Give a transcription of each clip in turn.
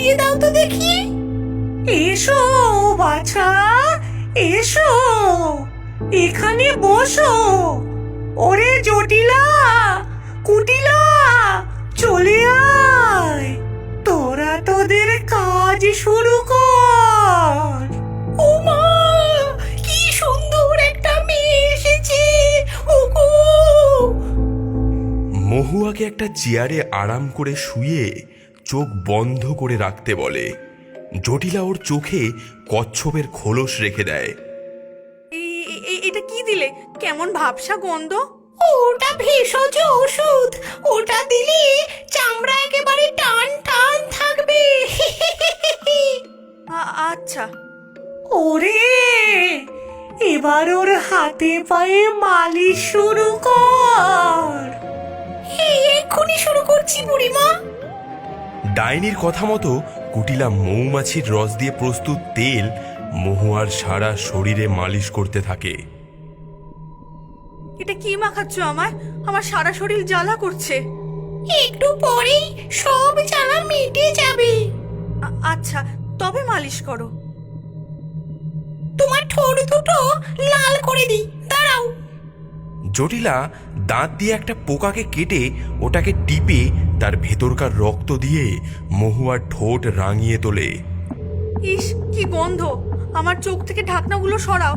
মিটিয়ে দাও তো দেখি। এসো, বাছা, এসো, এখানে বসো। ওরে জটিলা, কুটিলা, চলে আয়। তোরা তোদের কাজ শুরু কর। ও মা কি সুন্দর একটা মেয়ে এসেছে মহুয়াকে একটা চেয়ারে আরাম করে শুয়ে চোখ বন্ধ করে রাখতে বলে। জটিলা ওর চোখে কচ্ছপের খোলস রেখে দেয়। এটা কি দিলে? কেমন ভাবসা গন্ধ? ওটা ভেষজ ওষুধ। ওটা দিলে চামড়া একেবারে টান টান থাকবে। আ- আচ্ছা। ওরে এবার ওর হাতে পায়ে মালিশ শুরু কর। এক্ষুনি শুরু করছি বুড়িমা। ডাইনির কথা মতো কুটিলা মৌমাছির রস দিয়ে প্রস্তুত তেল মহুয়ার সারা শরীরে মালিশ করতে থাকে। এটা কি মাখাচ্ছ আমায়? আমার সারা শরীর জ্বালা করছে। একটু পরেই সব জ্বালা মিটে যাবে। আচ্ছা তবে মালিশ করো। তোমার ঠোঁট দুটো লাল করে দিই। দাঁড়াও। জটিলা দাঁত দিয়ে একটা পোকাকে কেটে ওটাকে টিপে তার ভেতরকার রক্ত দিয়ে মহুয়ার ঠোঁট রাঙিয়ে তোলে। ইস কি গন্ধ আমার চোখ থেকে ঢাকনাগুলো সরাও।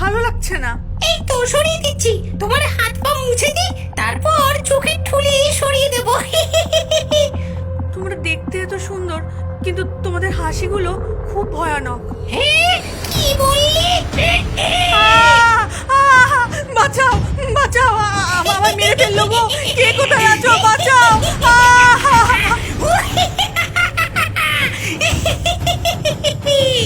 ভালো লাগছে না। এই তো সরিয়ে দিচ্ছি। তোমার হাত পা মুছে দিই তারপর চোখের ঠুলি সরিয়ে দেবো। তোমরা দেখতে এত সুন্দর কিন্তু তোমাদের হাসিগুলো খুব ভয়ানক। হ্যাঁ 真的吗？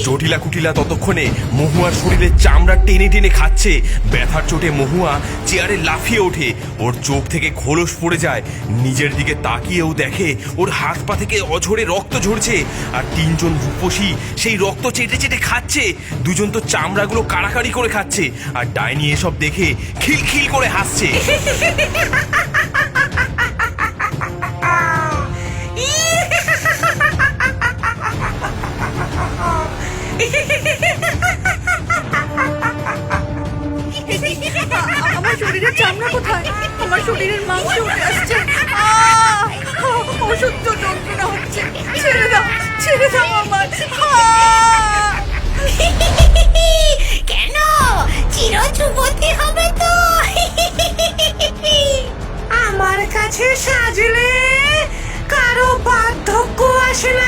জটিলা কুটিলা ততক্ষণে মহুয়ার শরীরে চামড়া টেনে টেনে খাচ্ছে। ব্যথার চোটে মহুয়া চেয়ারে লাফিয়ে ওঠে। ওর চোখ থেকে খোলস পড়ে যায়। নিজের দিকে তাকিয়েও দেখে ওর হাত পা থেকে অঝরে রক্ত ঝরছে। আর তিনজন রূপসী সেই রক্ত চেটে চেটে খাচ্ছে। দুজন তো চামড়াগুলো কাড়াকাড়ি করে খাচ্ছে। আর ডাইনি এসব দেখে খিলখিল করে হাসছে। আমার শরীরের চামড়া কোথায়? আমার শরীরের মাংস উঠে আসছে! অসহ্য যন্ত্রণা হচ্ছে। ছেড়ে দাও ছেড়ে দাও আমার কেন? চির যুবতী হবে তো। আমার কাছে সাজলে কারও বার্ধক্য আসে না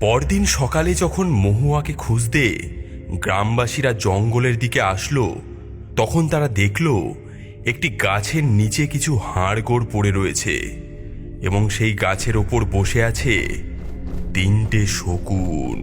পরদিন সকালে যখন মহুয়াকে খুঁজতে গ্রামবাসীরা জঙ্গলের দিকে আসলো, তখন তারা দেখল একটি গাছের নিচে কিছু হাড়গোড় পড়ে রয়েছে এবং সেই গাছের ওপর বসে আছে তিনটে শকুন।